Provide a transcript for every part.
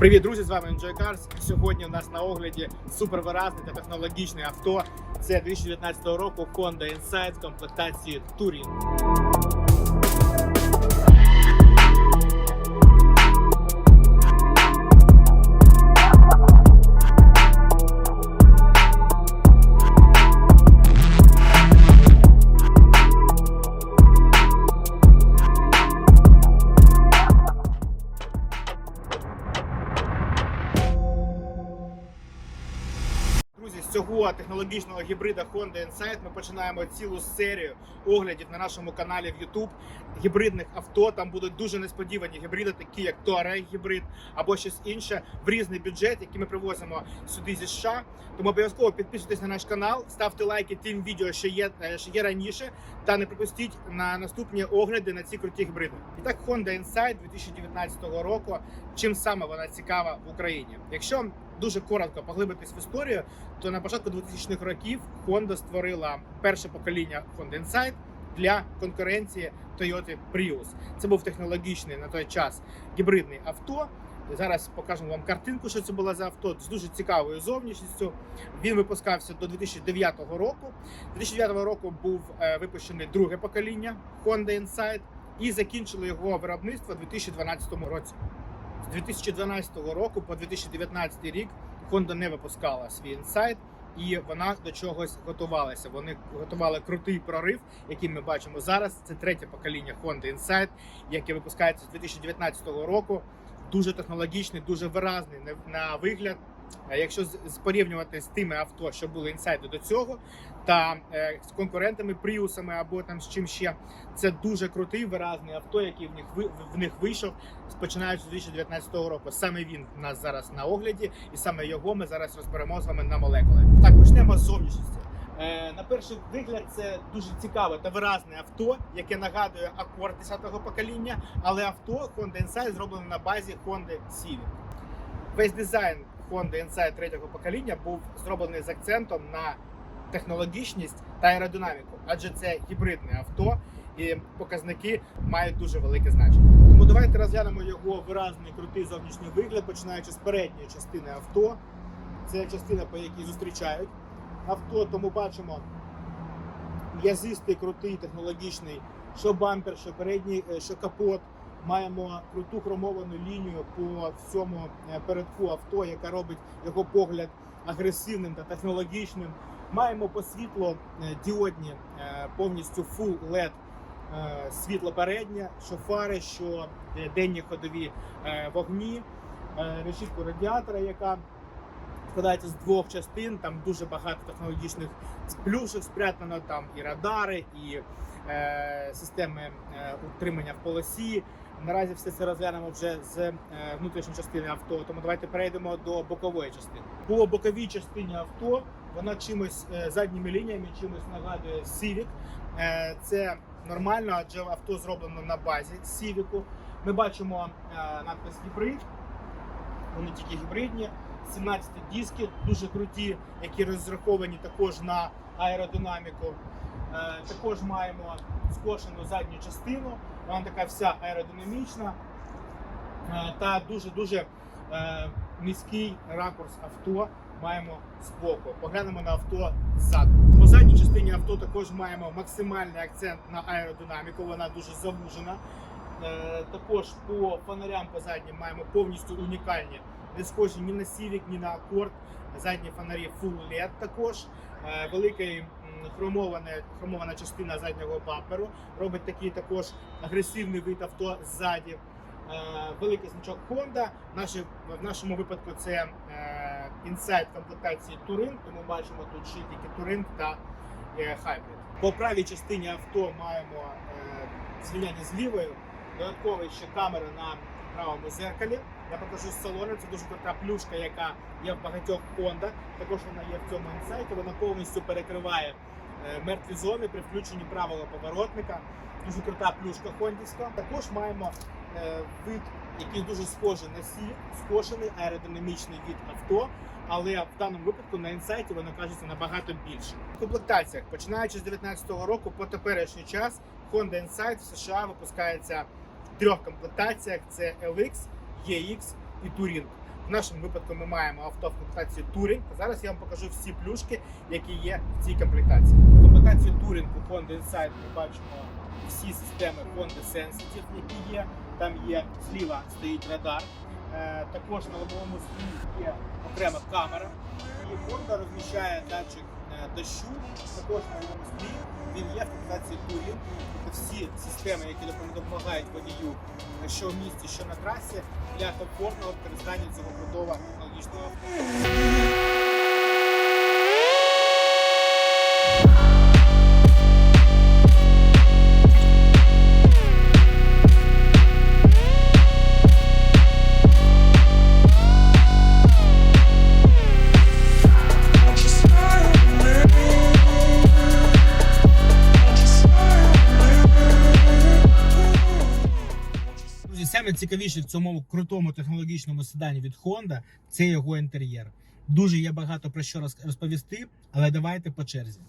Привіт, друзі! З вами Enjoy Cars. Сьогодні у нас на огляді супервиразне та технологічне авто. Це 2019 року Honda Insight в комплектації Touring. Цього технологічного гібрида Honda Insight ми починаємо цілу серію оглядів на нашому каналі в YouTube гібридних авто. Там будуть дуже несподівані гібриди, такі як Touareg гібрид або щось інше в різний бюджет, який ми привозимо сюди зі США. Тому обов'язково підписуйтесь на наш канал, ставте лайки тим відео, що є, е, що є раніше, та не пропустіть на наступні огляди на ці круті гібриди. І так, Honda Insight 2019 року. Чим саме вона цікава в Україні? Якщо дуже коротко поглибитись в історію, то на початку 2000-х років Honda створила перше покоління Honda Insight для конкуренції Toyota Prius. Це був технологічний на той час гібридний авто. Зараз покажемо вам картинку, що це було за авто з дуже цікавою зовнішністю. Він випускався до 2009 року. 2009 року був е, випущений друге покоління Honda Insight і закінчили його виробництво у 2012 році. З 2012 року по 2019 рік Honda не випускала свій інсайт, і вона до чогось готувалася. Вони готували крутий прорив, який ми бачимо зараз. Це третє покоління Honda Insight, яке випускається з 2019 року. Дуже технологічний, дуже виразний на- вигляд. Якщо порівнювати з тими авто, що були інсайди до цього, та е, з конкурентами Пріусами або там з чим ще, це дуже крутий виразний авто, який в них в них вийшов починаючи з 2019 року. Саме він в нас зараз на огляді, і саме його ми зараз розберемо з вами на молекули. Так, почнемо з зовнішності. Е, на перший вигляд, це дуже цікаве та виразне авто, яке нагадує Accord 10-го покоління, але авто Honda Insight зроблено на базі Honda Civic. Весь дизайн Honda Insight третього покоління був зроблений з акцентом на технологічність та аеродинаміку, адже це гібридне авто, і показники мають дуже велике значення. Тому давайте розглянемо його виразний крутий зовнішній вигляд, починаючи з передньої частини авто. Це частина, по якій зустрічають авто, тому бачимо м'язистий, крутий, технологічний, що бампер, що передній, е, що капот. Маємо круту хромовану лінію по всьому е, передку авто, яка робить його погляд агресивним та технологічним. Маємо по світло е, діодні е, повністю full LED світло переднє, що фари, що денні ходові вогні, решітку радіатора, яка складається з двох частин. Там дуже багато технологічних плюшок спрятано. Там і радари, і е, системи утримання в полосі. Наразі все це розглянемо вже з е, внутрішньої частини авто. Тому давайте перейдемо до бокової частини. По боковій частині авто вона чимось е, задніми лініями, чимось нагадує Civic. Е, Це нормально, адже авто зроблено на базі Civic. Ми бачимо надпис гібрид. Вони тільки гібридні. 17 диски дуже круті, які розраховані також на аеродинаміку. Е, Також маємо скошену задню частину. Вона така вся аеродинамічна Е, та дуже дуже низький ракурс авто маємо збоку. Поглянемо на авто ззаду. По задній частині авто також маємо максимальний акцент на аеродинаміку. Вона дуже завужена. Е, Також по фонарям по заднім маємо повністю унікальні, не схожі ні на Civic, ні на Accord. Задні фонарі Full LED також. Е, Великий хромоване, хромована частина заднього бамперу робить такий також агресивний вид авто ззаді. Е, Великий значок Honda. Наші, в нашому випадку це е, Insight комплектації Touring, тому бачимо тут шильдики Touring та е, Hybrid. По правій частині авто маємо е, звільняння з лівою. Додатково ще камера на правому зеркалі. Я покажу з. Це дуже крута плюшка, яка є в багатьох Honda. Також вона є в цьому інсайті. Вона повністю перекриває е, мертві зони при включенні правого поворотника. Дуже крута плюшка хондівська. Також маємо е, вид, який дуже схожий на сі, скошений аеродинамічний від авто. Але в даному випадку на інсайті воно кажеться набагато більше. В комплектаціях, починаючи з 2019 року по теперішній час, Honda Insight в США випускається в трьох комплектаціях: це LX, EX і Touring. В нашому випадку ми маємо авто в комплектації Touring. Зараз я вам покажу всі плюшки, які є в цій комплектації. В комплектації Touring у Honda Insight ми бачимо всі системи Honda Sensitive, які є. Там є зліва стоїть радар. Е, Також на лобовому склі є окрема камера. І Honda розміщає датчик дощу. Також на склі він є в комплектації Touring. Тобто всі системи, які допомагають водію е, що в місті, що на трасі, для комфортного використання цього крутого технологічного саме цікавіше в цьому крутому технологічному седані від Honda це його інтер'єр. Дуже є багато про що роз- розповісти, але давайте по черзі.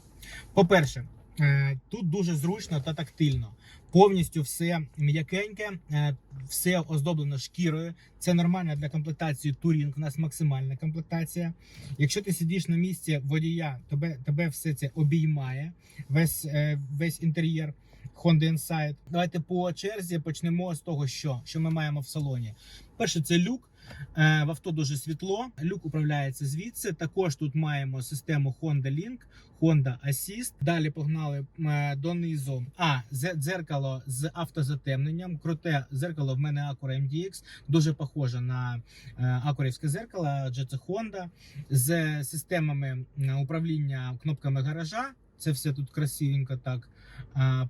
По-перше, е, тут дуже зручно та тактильно. Повністю все м'якеньке, е, все оздоблено шкірою. Це нормально для комплектації Touring. У нас максимальна комплектація. Якщо ти сидиш на місці водія, тебе, тебе все це обіймає, весь, е, весь інтер'єр. Honda Insight. Давайте по черзі почнемо з того, що, що ми маємо в салоні. Перше, це люк. Е, В авто дуже світло. Люк управляється звідси. Також тут маємо систему Honda Link, Honda Assist. Далі погнали е, донизу. А, дзеркало з автозатемненням. Круте дзеркало в мене Acura MDX. Дуже похоже на е, акурівське зеркало, адже це Honda. З системами управління кнопками гаража. Це все тут красивенько так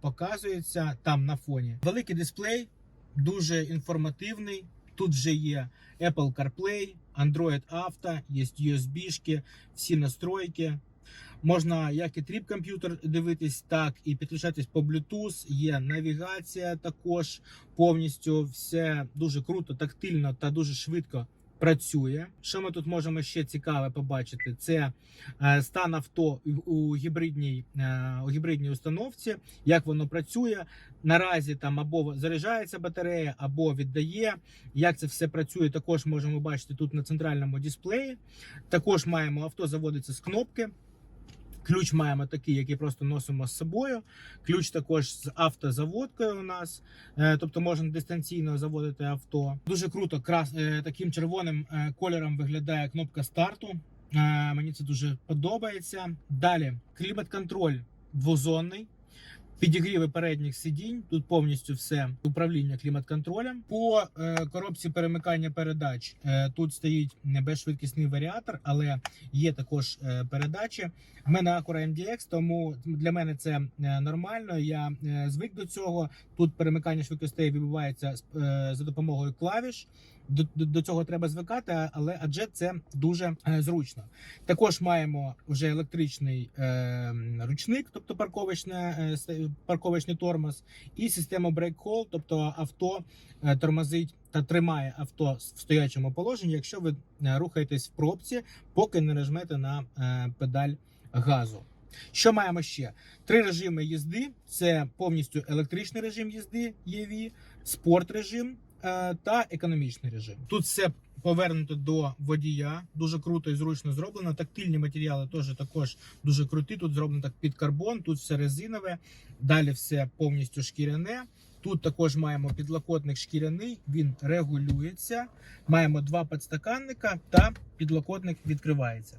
показується там на фоні. Великий дисплей, дуже інформативний. Тут вже є Apple CarPlay, Android Auto, є USB-шки, всі настройки. Можна як і тріп комп'ютер дивитись, так і підключатись по Bluetooth. Є навігація також повністю. Все дуже круто, тактильно та дуже швидко працює. Що ми тут можемо ще цікаве побачити? Це е, стан авто у гібридній, е, у гібридній установці, як воно працює. Наразі там або заряджається батарея, або віддає. Як це все працює, також можемо бачити тут на центральному дисплеї. Також маємо авто заводиться з кнопки. Ключ маємо такий, який просто носимо з собою. Ключ також з автозаводкою у нас, Е, тобто можна дистанційно заводити авто. Дуже круто, крас... е, таким червоним е, кольором виглядає кнопка старту. Мені це дуже подобається. Далі клімат-контроль двозонний. Підігріви передніх сидінь. Тут повністю все управління клімат-контролем. По е, коробці перемикання передач е, тут стоїть не безшвидкісний варіатор, але є також е, передачі. В мене Acura MDX, тому для мене це е, нормально. Я е, звик до цього. Тут перемикання швидкостей відбувається е, за допомогою клавіш. До, до, до цього треба звикати, але адже це дуже е, зручно. Також маємо вже електричний е, ручник, тобто парковочне, е, парковочний тормоз, і систему brake hold, тобто авто е, тормозить та тримає авто в стоячому положенні, якщо ви е, рухаєтесь в пробці, поки не нажмете на е, педаль газу. Що маємо ще? Три режими їзди: це повністю електричний режим їзди EV, спорт режим та економічний режим. Тут все повернуто до водія, дуже круто і зручно зроблено. Тактильні матеріали теж також дуже круті. Тут зроблено так під карбон, тут все резинове, далі все повністю шкіряне. Тут також маємо підлокотник шкіряний, він регулюється. Маємо два підстаканника та підлокотник відкривається.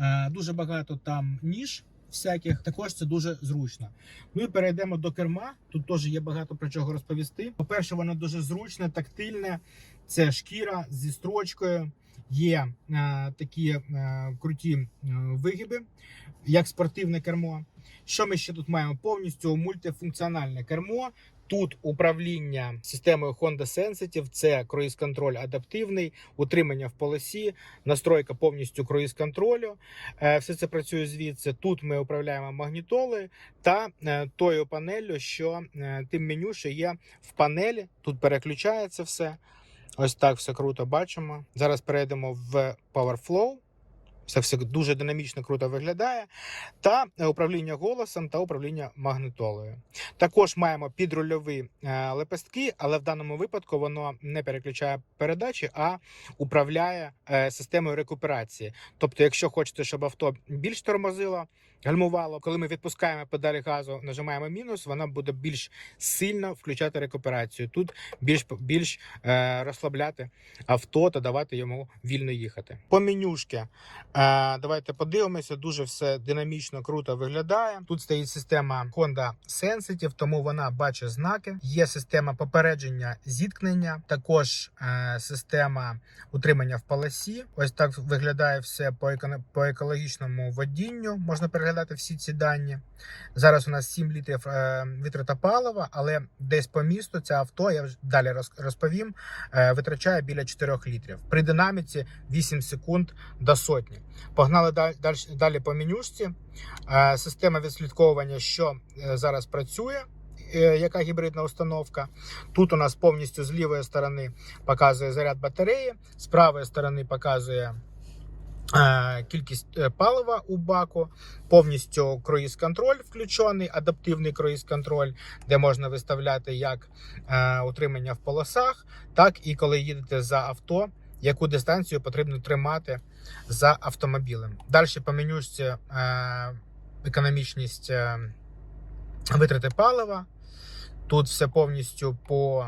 Е, Дуже багато там ніж всяких, також це дуже зручно. Ми перейдемо до керма. Тут теж є багато про чого розповісти. По-перше, воно дуже зручне, тактильне. Це шкіра зі строчкою. Є е, такі е, круті е, вигиби, як спортивне кермо. Що ми ще тут маємо? Повністю мультифункціональне кермо. Тут управління системою Honda Sensitive, це круїз-контроль адаптивний, утримання в полосі, настройка повністю круїз-контролю. Е, Все це працює звідси. Тут ми управляємо магнітолою та е, тою панелью, що е, тим меню, що є в панелі. Тут переключається все. Ось так все круто бачимо. Зараз перейдемо в PowerFlow. Це все дуже динамічно круто виглядає. Та е, управління голосом та управління магнитолою. Також маємо підрульові е, лепестки, але в даному випадку воно не переключає передачі, а управляє е, системою рекуперації. Тобто, якщо хочете, щоб авто більш тормозило, гальмувало, коли ми відпускаємо педалі газу, нажимаємо мінус, вона буде більш сильно включати рекуперацію. Тут більш більш е, розслабляти авто та давати йому вільно їхати. По менюшки е, давайте подивимося. Дуже все динамічно, круто виглядає. Тут стоїть система Honda Sensitive, тому вона бачить знаки. Є система попередження зіткнення, також е, система утримання в полосі. Ось так виглядає все по, еко- по екологічному водінню. Можна переглядати всі ці дані. Зараз у нас 7 літрів е, витрата палива, але десь по місту це авто, я вже далі розповім, е, витрачає біля 4 літрів. При динаміці 8 секунд до сотні. Погнали далі, далі, по менюшці. Е, Система відслідковування, що зараз працює. Яка гібридна установка? Тут у нас повністю з лівої сторони показує заряд батареї, з правої сторони показує кількість е, палива у баку, повністю круїз-контроль включений, адаптивний круїз-контроль, де можна виставляти як е, утримання в полосах, так і коли їдете за авто, яку дистанцію потрібно тримати за автомобілем. Далі по менюшці е, економічність е, витрати палива. Тут все повністю по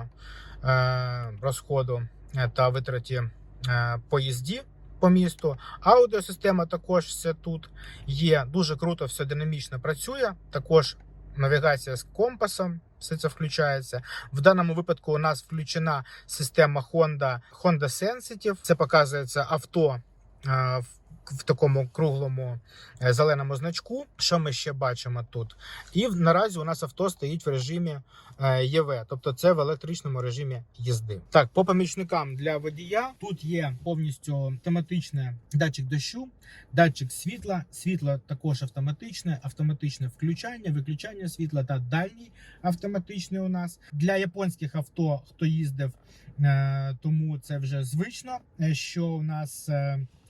е, розходу е, та витраті е, поїзді по місту. Аудіосистема також все тут є. Дуже круто, все динамічно працює. Також навігація з компасом. Все це включається. В даному випадку у нас включена система Honda Honda Sensitive. Це показується авто е, в, в такому круглому е, зеленому значку. Що ми ще бачимо тут? І наразі у нас авто стоїть в режимі е, ЄВ, тобто це в електричному режимі їзди. Так, по помічникам для водія тут є повністю автоматичний датчик дощу, датчик світла, світло також автоматичне, автоматичне включання, виключання світла та дальній автоматичний у нас. Для японських авто, хто їздив, е, тому це вже звично, що у нас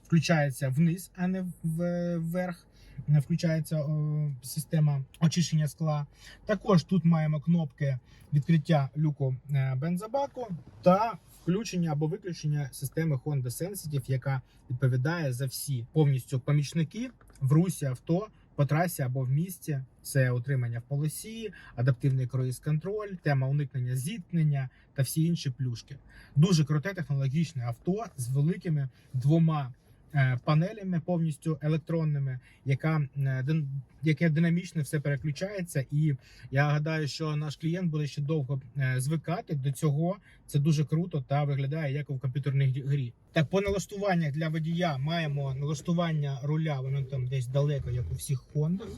включається вниз, а не вверх. Включається о, система очищення скла. Також тут маємо кнопки відкриття люку е, бензобаку та включення або виключення системи Honda Sensitive, яка відповідає за всі повністю помічники в русі авто по трасі або в місті. Це утримання в полосі, адаптивний круїз-контроль, тема уникнення зіткнення та всі інші плюшки. Дуже круте технологічне авто з великими двома панелями повністю електронними, яка е, яке динамічно все переключається. І я гадаю, що наш клієнт буде ще довго е, звикати до цього. Це дуже круто та виглядає як у комп'ютерній грі. Так, по налаштуваннях для водія маємо налаштування руля, воно там десь далеко, як у всіх Хондах.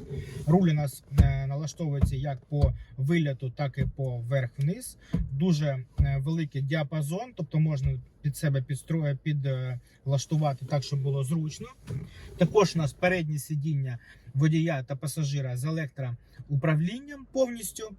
Руль у нас е, налаштовується як по виліту, так і по вверх-вниз. Дуже е, великий діапазон, тобто можна під себе підстроїти, підлаштувати так, щоб було зручно. Також у нас переднє сидіння водія та пасажира з електроуправлінням повністю.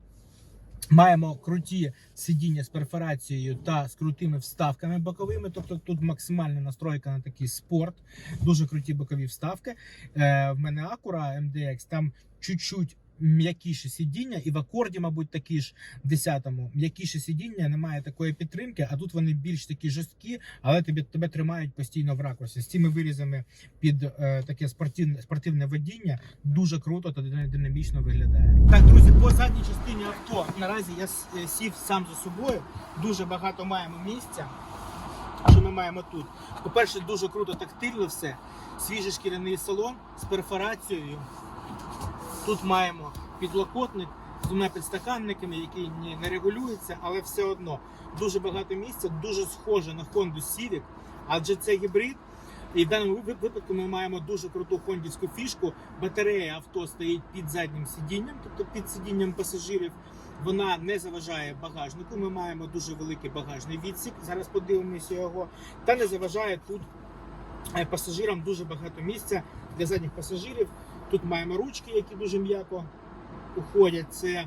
Маємо круті сидіння з перфорацією та з крутими вставками боковими. Тобто тут максимальна настройка на такий спорт. Дуже круті бокові вставки. Е, в мене Acura MDX, там чуть-чуть м'якіше сидіння, і в акорді, мабуть, такі ж в 10-му м'якіше сидіння, немає такої підтримки, а тут вони більш такі жорсткі, але тебе, тебе тримають постійно в ракурсі. З цими вирізами під е, таке спортивне, спортивне водіння дуже круто та динамічно виглядає. Так, друзі, по задній частині авто наразі я е, сів сам за собою. Дуже багато маємо місця. Що ми маємо тут? По-перше, дуже круто тактильно все. Свіжий шкіряний салон з перфорацією. Тут маємо підлокотник з двома підстаканниками, який не регулюється, але все одно дуже багато місця, дуже схоже на Honda Civic, адже це гібрид. І в даному випадку ми маємо дуже круту хондівську фішку. Батарея авто стоїть під заднім сидінням, тобто під сидінням пасажирів. Вона не заважає багажнику. Ми маємо дуже великий багажний відсік. Зараз подивимося його. Та не заважає тут е, пасажирам дуже багато місця для задніх пасажирів. Тут маємо ручки, які дуже м'яко уходять. Це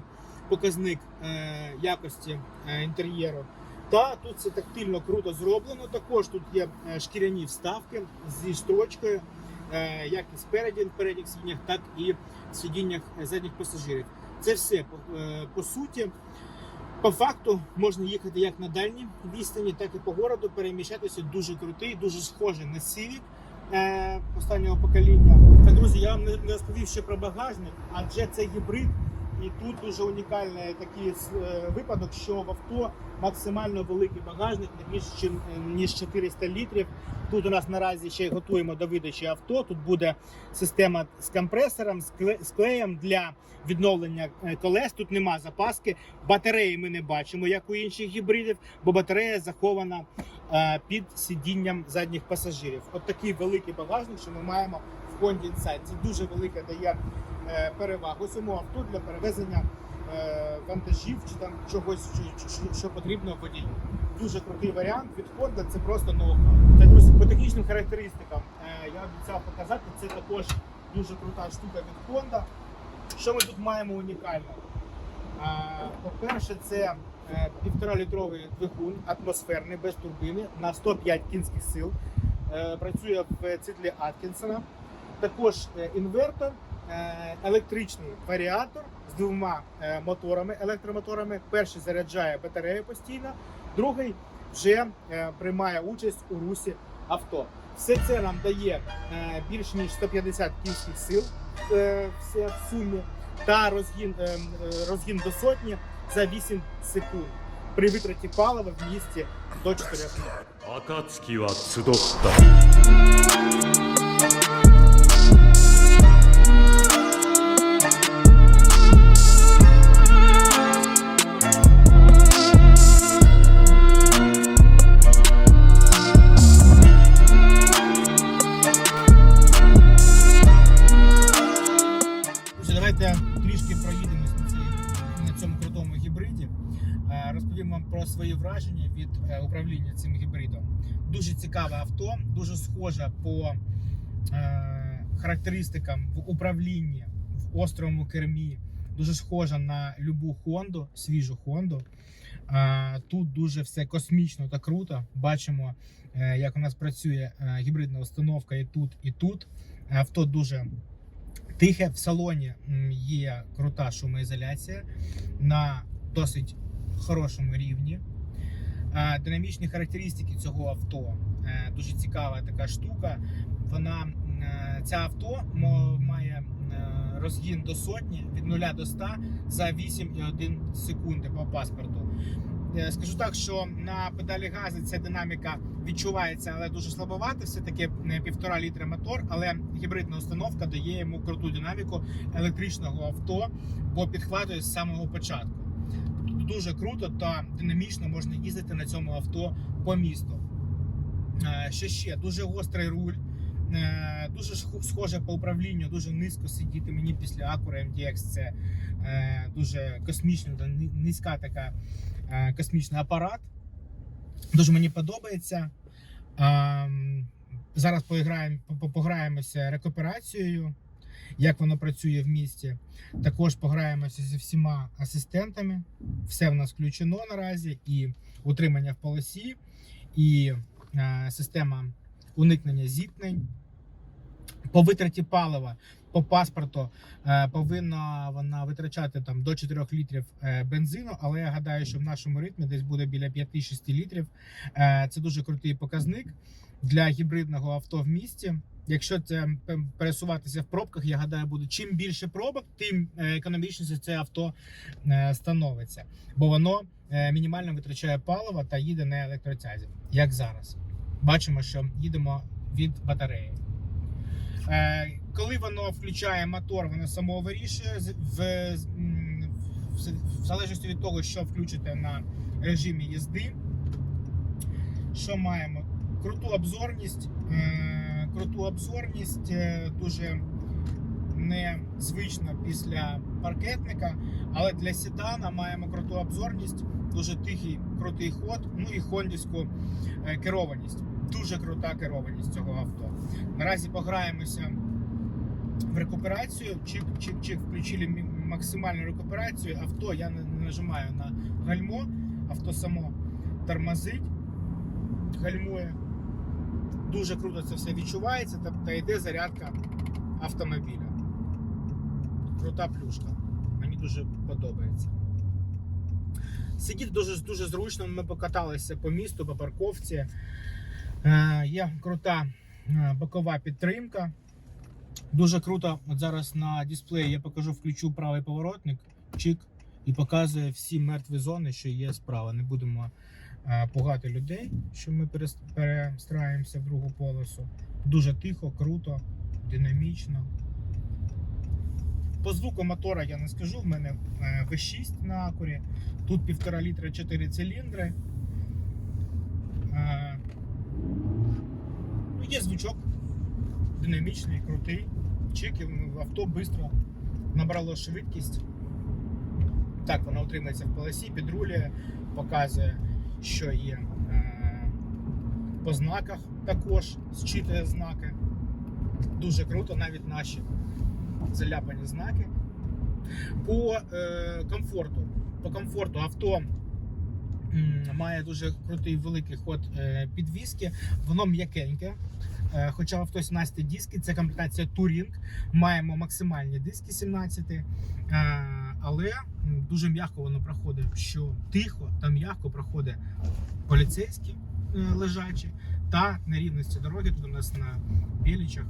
показник е, якості е, інтер'єру. Та тут це тактильно круто зроблено. Також тут є е, шкіряні вставки зі строчкою. як і спереді в передніх сидіннях, так і в сидіннях задніх пасажирів. Це все по, суті. По факту можна їхати як на дальній відстані, так і по городу. Переміщатися дуже крутий, дуже схожий на Civic останнього покоління. Так, друзі, я вам не розповів ще про багажник, адже це гібрид. І тут дуже унікальний такий е, випадок, що в авто максимально великий багажник, не більше е, ніж 400 літрів. Тут у нас наразі ще готуємо до видачі авто. Тут буде система з компресором, з клеєм для відновлення е, колес. Тут нема запаски. Батареї ми не бачимо, як у інших гібридів, бо батарея захована під сидінням задніх пасажирів. От такий великий багажник, що ми маємо Insight. Це дуже велика дає е, перевагу цьому авто для перевезення е, вантажів чи там чогось, що, потрібно водію. Дуже крутий варіант від Honda, це просто ноу-хау. По технічним характеристикам е, я обіцяв показати. Це також дуже крута штука від Honda. Що ми тут маємо унікального? По-перше, це півтора-літровий двигун атмосферний без турбини на 105 кінських сил. Працює в циклі Аткінсона. Також е, інвертор, е, електричний варіатор з двома е, моторами, електромоторами. Перший заряджає батарею постійно, другий вже приймає участь у русі авто. Все це нам дає більше ніж 150 кінських сил все в сумі та розгін, розгін до сотні за 8 секунд при витраті палива в місті до 4 літрів. Давайте трішки проїдемось на, цій, на цьому крутому гібриді. Е, Розповім вам про свої враження від е, управління цим гібридом. Дуже цікаве авто, дуже схоже по е, характеристикам в управлінні в островому кермі. Дуже схожа на любу Хонду, свіжу Хонду. Тут дуже все космічно та круто. Бачимо, як у нас працює гібридна установка і тут, і тут. Авто дуже Тихе в салоні є крута шумоізоляція на досить хорошому рівні. Динамічні характеристики цього авто е, дуже цікава така штука. Вона е, ця авто має е, розгін до сотні від 0 до 100 за 8,1 секунди по паспорту. Е, Скажу так, що на педалі газу ця динаміка відчувається, але дуже слабовато. Все таки півтора літра мотор, але гібридна установка дає йому круту динаміку електричного авто, бо підхватує з самого початку. Дуже круто та динамічно можна їздити на цьому авто по місту. Е, Що ще? Дуже гострий руль. е, Дуже схоже по управлінню, дуже низько сидіти мені після Acura MDX. Це е, дуже космічна, низька така е, космічний апарат. Дуже мені подобається. Ем, Зараз поіграємо, пограємося рекуперацією, як воно працює в місті. Також пограємося зі всіма асистентами. Все в нас включено наразі, і утримання в полосі, і е, система уникнення зіткнень. По витраті палива по паспорту е, повинна вона витрачати там до 4 літрів е, бензину, але я гадаю, що в нашому ритмі десь буде біля 5-6 літрів. Е, це дуже крутий показник для гібридного авто в місті. Якщо це пересуватися в пробках, я гадаю, буде чим більше пробок, тим економічніше це авто становиться, бо воно мінімально витрачає паливо та їде на електротязі, як зараз. Бачимо, що їдемо від батареї. Коли воно включає мотор, воно само вирішує в, в, в залежності від того, що включите на режимі їзди. Що маємо? Круту обзорність, е, круту обзорність, е, дуже незвично після паркетника, але для седана маємо круту обзорність, дуже тихий, крутий ход, ну і хондівську е, керованість. Дуже крута керованість цього авто. Наразі пограємося в рекуперацію. Чик-чик-чик, включили максимальну рекуперацію. Авто я не не нажимаю на гальмо, авто само тормозить, гальмує. Дуже круто це все відчувається та, та йде зарядка автомобіля. Крута плюшка. Мені дуже подобається. Сидіти дуже, дуже зручно. Ми покаталися по місту, по парковці. Е, є крута е, бокова підтримка. Дуже круто. От зараз на дисплеї я покажу, включу правий поворотник, чик, і показує всі мертві зони, що є справа. Не будемо е, пугати людей, що ми перес- перестраюємося в другу полосу. Дуже тихо, круто, динамічно. По звуку мотора я не скажу. В мене е, V6 на акурі. Тут 1,5 літра 4 циліндри. Е, Ну, є звучок динамічний, крутий. Чик, авто швидко набрало швидкість. Так, воно утримується в полосі, підрулює, показує, що є е, по знаках також, зчитує знаки. Дуже круто, навіть наші заляпані знаки. По е, комфорту. По комфорту авто має дуже крутий великий ход е, підвіски, воно м'якеньке. Е, Хоча в авто 17 диски, це комплектація Touring. Маємо максимальні диски 17, е, але дуже м'яко воно проходить, що тихо та м'яко проходить поліцейські е, лежачі та нерівності дороги. Тут у нас на білічах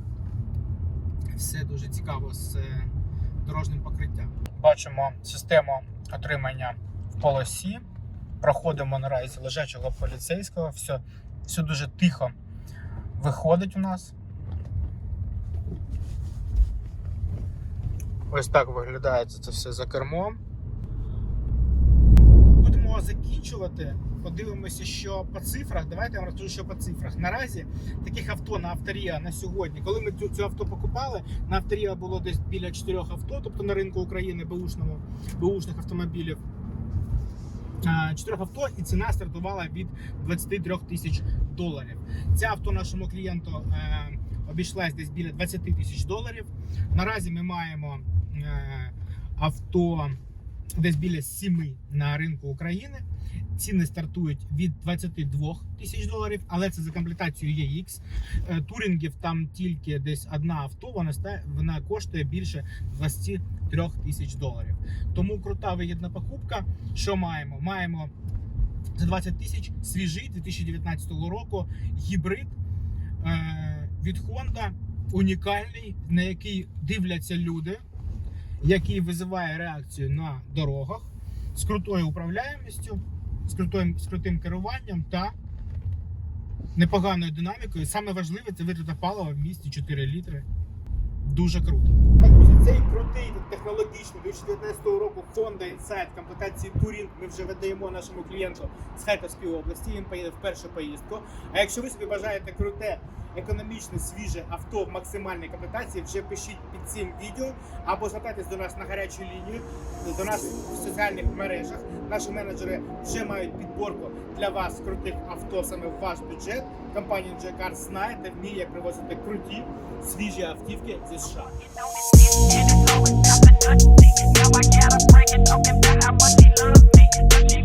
все дуже цікаво з дорожнім покриттям. Бачимо систему отримання в полосі. Проходимо наразі лежачого поліцейського. Все, все дуже тихо виходить у нас. Ось так виглядає це все за кермом. Будемо закінчувати. Подивимося, що по цифрах. Давайте я вам розкажу, що по цифрах. Наразі таких авто на Авторія на сьогодні, коли ми цю, цю авто покупали, на Авторія було десь біля 4 авто, тобто на ринку України беушних автомобілів. А, Чотирьох авто і ціна стартувала від 23 тисяч доларів. Це авто нашому клієнту е, обійшлась десь біля 20 тисяч доларів. Наразі ми маємо е, авто десь біля 7 на ринку України. Ціни стартують від 22 тисяч доларів, але це за комплектацією EX. Е, Турінгів там тільки десь одна авто, вона, вона коштує більше 23 тисяч доларів. Тому крута вигідна покупка. Що маємо? Маємо за 20 тисяч свіжий 2019 року гібрид е, від Honda, унікальний, на який дивляться люди, який визиває реакцію на дорогах з крутою управляємістю, з крутим, з крутим керуванням та непоганою динамікою. Саме важливе це витрата палива в місті 4 літри. Дуже круто. Цей крутий технологічний 2019 року Honda Insight комплектації Touring ми вже видаємо нашому клієнту з Харківської області. Він поїде в першу поїздку. А якщо ви собі бажаєте круте, економічне, свіже авто в максимальній комплектації, вже пишіть під цим відео або звертайтесь до нас на гарячу лінію, до нас в соціальних мережах. Наші менеджери вже мають підборку для вас крутих авто саме в ваш бюджет компанія JCar знає та вміє привозити круті свіжі автівки зі США. Now I.